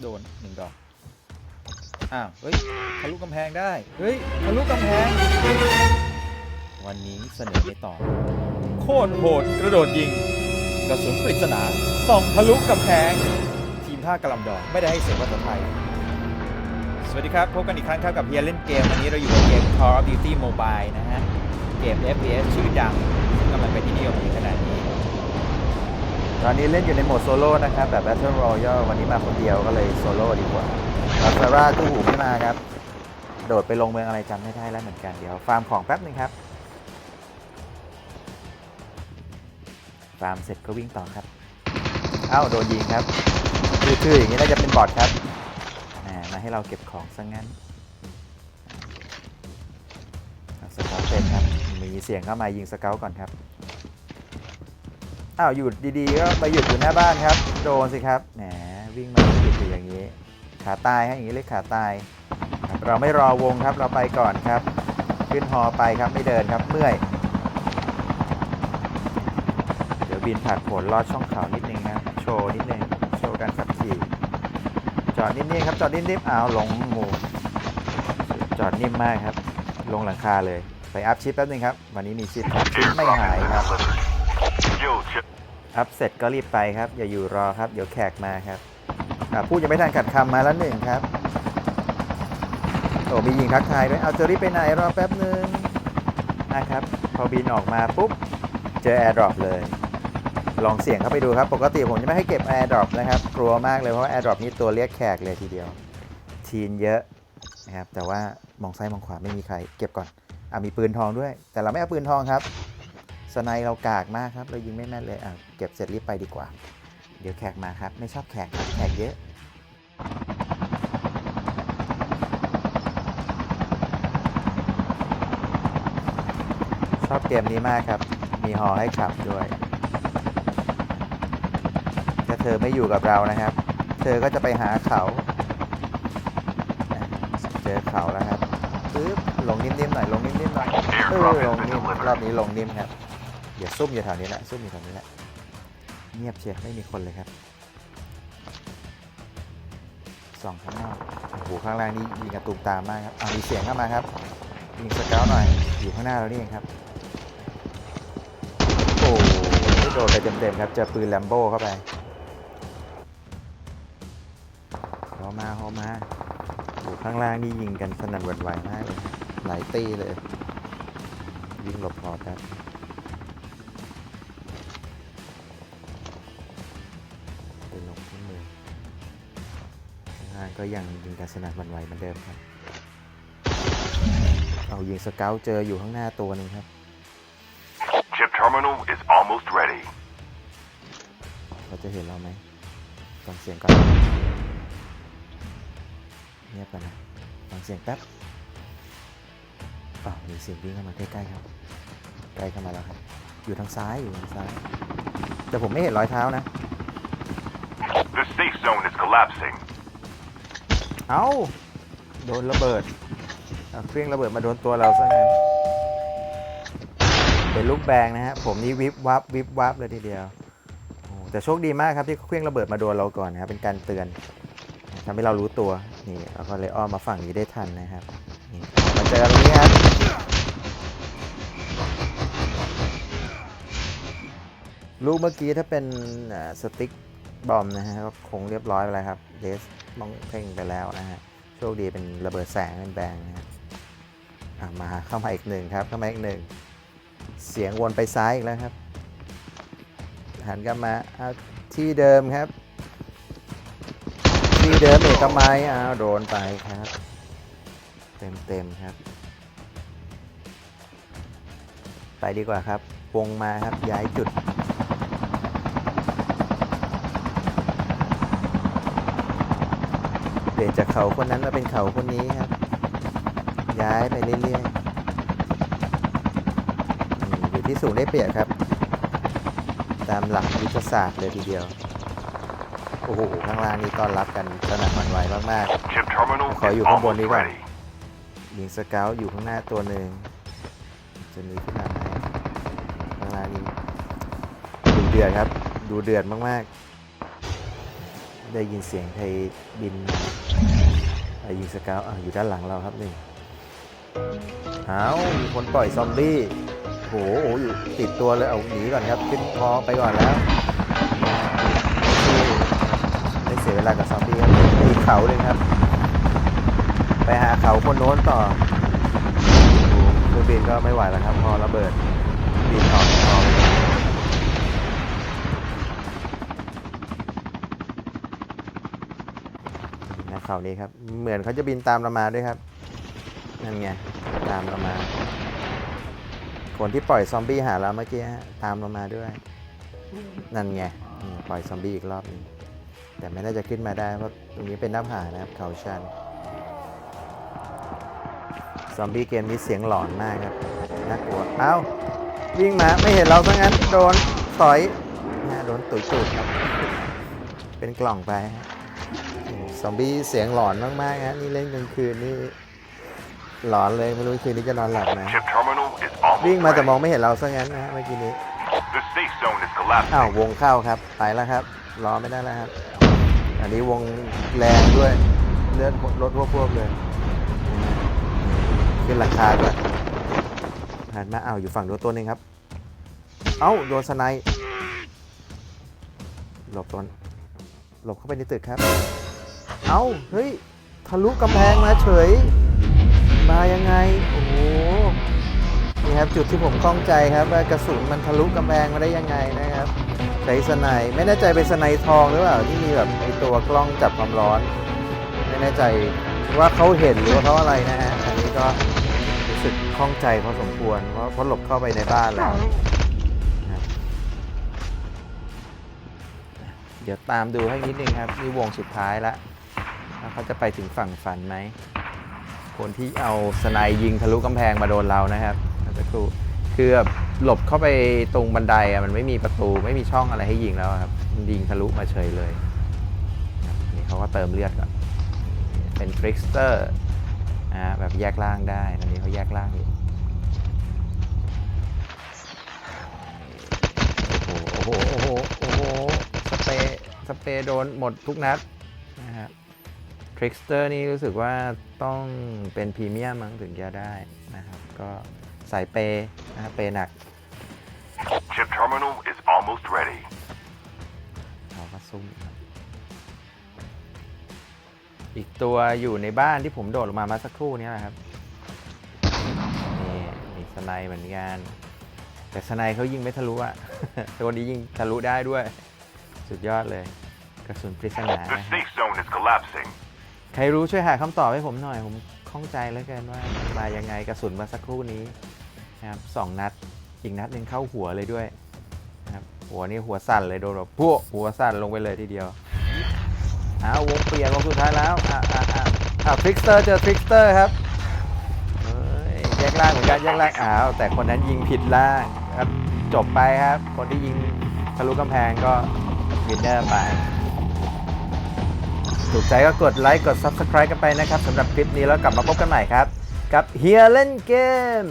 โดนหนึ่งดอก อ้าว เฮ้ย ทะลุกำแพงได้ เฮ้ย ทะลุกำแพง วันนี้เสนอในต่อ โคตรโหดกระโดดยิง กระสุนปริศนาส่องทะลุกำแพง ทีมท่ากระลำดอกไม่ได้ให้เสียงภาษาไทย สวัสดีครับ พบกันอีกครั้งครับกับเฮียเล่นเกม วันนี้เราอยู่กับเกม Call of Duty Mobile นะฮะ เกม FPS ชื่อดังซึ่งกำลังเป็นที่นิยมในขณะนี้ ตอนนี้เล่นอยู่ในโหมดโซโล่นะครับแบบ Battle Royale วันนี้มาคนเดียวก็เลยโซโล่ดีกว่าลาซาร่าตู้หูไม่มาครับ โดดไปลงเมืองอะไรจำไม่ได้แล้วเหมือนกันเดี๋ยวฟาร์มของแป๊บนึงครับ ฟาร์มเสร็จก็วิ่งต่อครับเอ้าโดนยิงครับชื่ออย่างนี้น่าจะเป็นบอทครับมาให้เราเก็บของซะงั้นเอาสเกลเป็นครับ มีเสียงเข้ามายิงสเกลก่อนครับ อ้าวหยุดดีๆก็ไปหยุดอยู่หน้าบ้านครับ โดนสิครับแหมวิ่งมาหยุดอยู่อย่างนี้ ขาตายฮะอย่างนี้เรียกขาตายครับเราไม่รอวงครับเราไปก่อนครับ ขึ้นฮอไปครับไม่เดินครับเมื่อย เดี๋ยวบินผ่านผลลอดช่องเขานิดนึงครับโชว์นิดนึงโชว์การขับขี่จอดนิ่มๆครับจอดนิ่มๆอ้าวลงหมูจอดนิ่มมากครับ ลงหลังคาเลยไปอัพชิปแป๊บนึงครับ วันนี้มีชิปครับชิปไม่หายครับ อัพเสร็จก็รีบไปครับ อย่าอยู่รอครับ เดี๋ยวแขกมาครับพูดยังไม่ทันขัดคำมาแล้วหนึ่งครับโอ้มียิงทักทายด้วยเอาจะรีบไปไหนรอแป๊บหนึ่งนะครับ พอบินออกมาปุ๊บ เจอแอร์ดรอปเลย ลองเสี่ยงเข้าไปดูครับ ปกติผมจะไม่ให้เก็บแอร์ดรอปนะครับ กลัวมากเลยเพราะแอร์ดรอปนี้ตัวเรียกแขกเลยทีเดียวทีนเยอะนะครับ แต่ว่ามองซ้ายมองขวาไม่มีใคร เก็บก่อนอะมีปืนทองด้วย แต่เราไม่เอาปืนทองครับ สไนเรากากมากครับ เรายิงไม่แม่นเลยอะเก็บเสร็จรีบไปดีกว่า เดี๋ยวแขกมาครับ ไม่ชอบแขกครับแขกเยอะชอบเกมนี้มากครับ มีฮอให้ขับด้วย ถ้าเธอไม่อยู่กับเรานะครับ เธอก็จะไปหาเขา เจอเขาแล้วครับปึ๊บลงนิ่มๆหน่อย ลงนิ่มๆหน่อยเออลงนิ่มรอบนี้ลงนิ่มครับ อย่าซุ่มอยู่แถวนี้แหละซุ่มอยู่แถวนี้แหละเงียบเชียร์ไม่มีคนเลยครับส่องข้างหนอกโอ้โหข้างล่างนี่ยิงกระตุมตามมากครับอ่ามีเสียงเข้ามาครับยิงสเกลหน่อยอยู่ข้างหน้าเรานี่เองครับโอ้โหโดนไปเต็มๆครับเจอปืนแลมโบ้เข้าไปฮอมาฮอมาโอ้โหข้างล่างนี่ยิงกันสนั่นหวั่นไหวมากเลยหลายตีเลย ยิงหลบพอแป๊บ มือข้างล่างก็ยังยิงกันสนั่นหวั่นไหวเหมือนเดิมครับ เอายิงสเกลเจออยู่ข้างหน้าตัวหนึงครับ Chip terminal is almost ready. เขาจะเห็นเราไหมฟังเสียงก่อนเงียบกันนะฟังเสียงแป๊บอ้าวมีเสียงวิ่งเข้ามาใกล้ๆครับ ใกล้เข้ามาแล้วครับ อยู่ทางซ้ายอยู่ทางซ้าย แต่ผมไม่เห็นรอยเท้านะ The safe zone is collapsing. เอ้าโดนระเบิดเอาเครื่องระเบิดมาโดนตัวเราซะงั้นเป็นลูกแบงนะฮะผมนี่วิบวับวิบวับเลยทีเดียวโอ้แต่โชคดีมากครับที่เครื่องระเบิดมาโดนเราก่อนนะครับเป็นการเตือนทำให้เรารู้ตัวนี่เราก็เลยอ้อมมาฝั่งนี้ได้ทันนะครับนี่มาเจอกันตรงนี้ครับลูกเมื่อกี้ถ้าเป็นสติ๊ก บอมนะฮะก็คงเรียบร้อยไปแล้วครับเดสมองเพ่งไปแล้วนะฮะโชคดีเป็นระเบิดแสงเป็นแบงนะฮะมาเข้ามาอีกหนึ่งครับเข้ามาอีกหนึ่งเสียงวนไปซ้ายอีกแล้วครับหันกลับมาเอาที่เดิมครับ ที่เดิมเอกมัยอ้าวโดนไปครับ เต็มเต็มครับ ไปดีกว่าครับ วงมาครับย้ายจุด เป ลี่ยนจากเขาคนนั้นมาเป็นเขาคนนี้ครับ ย้ายไปเรื่อยๆอยู่ที่สูงได้เปรียบครับ ตามหลักยุทธศาสตร์เลยทีเดียว โอ้โหข้างล่างนี่ต้อนรับกันสนั่นหวั่นไหวมาก Chip terminal Khỏi is dùng con bồn almost đi vào. ready. ๆยิงสเกลอยู่ข้างหน้าตัวหนึ่งจะมีขึ้นมาไหมข้างล่างนี่ดูเดือดครับ ดูเดือดมากๆ ได้ยินเสียงไทยบินยิงสกาวออยู่ด้านหลังเราครับหนึ่งเอามีคนปล่อยซอมบี้โหโอ้โหอยู่ติดตัวเลยเอาหนีก่อนครับขึ้นพอไปก่อนแล้วไม่เสียเวลากับซอมบี้ครับไปอีกเขาเลยครับ ไปหาเขาคนโน้นต่อเครื่องบินก็ไม่ไหวแล้วครับ พอระเบิดบินออกออก นะ เขานี้ครับ เหมือนเขาจะบินตามเรามาด้วยครับ นั่นไง ตามเรามา คนที่ปล่อยซอมบี้หาเราเมื่อกี้ฮะตามเรามาด้วย นั่นไง ปล่อยซอมบี้อีกรอบหนึงแต่ไม่น่าจะขึ้นมาได้เพราะตรงนี้เป็นหน้าผานะครับ เขาชัน ซอมบี้เกมนี้เสียงหลอนมากครับ น่ากลัว เอ้า วิ่งมาไม่เห็นเราซะงั้น โดนต่อยนะโดนตุยตูดครับ เป็นกล่องไปฮะ ซอมบี้เสียงหลอนมากๆฮะนี่เล่นกลางคืนนี่หลอนเลยไม่รู้คืนนี้จะนอนหลับไหม Chip terminal is almost วิ่งมาแต่มอง ready. ไม่เห็นเราซะงั้นนะฮะเมื่อกี้นี้ The safe zone is อ้าว collapsing. วงเข้าครับไปแล้วครับ รอไม่ได้แล้วครับ อันนี้วงแรงด้วยเลื่อนรถพวกพวกๆเลยขึ้นหลังคาด้วยหันมาอ้าวอยู่ฝั่งโดนตัวหนึงครับ เอ้าโดนสไนป์หลบตนหลบเข้าไปในตึกครับ เอ้าเฮ้ย ทะลุกำแพงมาเฉย มายังไง โอ้โห นี่ครับจุดที่ผมข้องใจครับว่ากระสุนมันทะลุกำแพงมาได้ยังไงนะครับ ใช้สไนไม่แน่ใจเป็นสไนทองหรือเปล่าที่มีแบบไอตัวกล้องจับความร้อน ไม่แน่ใจว่าเขาเห็นหรือว่าเขาอะไรนะฮะ อันนี้ก็รู้สึกข้องใจพอสมควร เพราะเพราะหลบเข้าไปในบ้านแล้ว เดี๋ยวตามดูให้นิดนึงครับนี่วงสุดท้ายละว่า เขาจะไปถึงฝั่งฝันไหม คนที่เอาสไนยิงทะลุกำแพงมาโดนเรานะครับเมื่อสักครู่คือแบบหลบเข้าไปตรงบันไดอะมันไม่มีประตูไม่มีช่องอะไรให้ยิงแล้วครับมันยิงทะลุมาเฉยเลยนี่เขาก็เติมเลือดก่อนเป็นทริกสเตอร์นะฮะแบบแยกล่างได้ตอนนี้เขาแยกล่างอยู่โอ้โหโอ้โหโอ้โหสเปสเปย์โดนหมดทุกนัดนะฮะ ทริกสเตอร์นี่รู้สึกว่าต้องเป็นพรีเมียมมั้งถึงจะได้นะครับ ก็สายเปย์นะครับเปย์หนัก Chip terminal is almost ready. เขาก็ซุ่มครับอีกตัวอยู่ในบ้านที่ผมโดดลงมาเมาสักครู่นี้แหละครับ นี่มีสไนด์เหมือนกัน แต่สไนด์เขายิงไม่ทะลุอะตัวนี้ยิงทะลุได้ด้วย สุดยอดเลย กระสุนปริศนา The นะครับ safe zone is collapsing. ใครรู้ช่วยหาคำตอบให้ผมหน่อย ผมข้องใจเหลือเกินว่ามายังไงกระสุนมาสักครู่นี้นะครับสองนัดอีกนัดหนึ่งเข้าหัวเลยด้วยนะครับหัวนี่หัวสั่นเลยโดนแบบพวกหัวสั่นลงไปเลยทีเดียวอ้าววงเปลี่ยนวงสุดท้ายแล้วอ่าอ่าอ่าอ่าทริกสเตอร์เจอทริกสเตอร์ครับเอ้ยแยกล่างเหมือนกันแยกล่างอ้าวแต่คนนั้นยิงผิดล่างครับจบไปครับ คนที่ยิงทะลุกำแพงก็วินเนอร์ไป ถูกใจก็กดไลค์กด Subscribe กันไปนะครับสำหรับคลิปนี้แล้วกลับมาพบกันใหม่ครับ กับเฮียเล่นเกม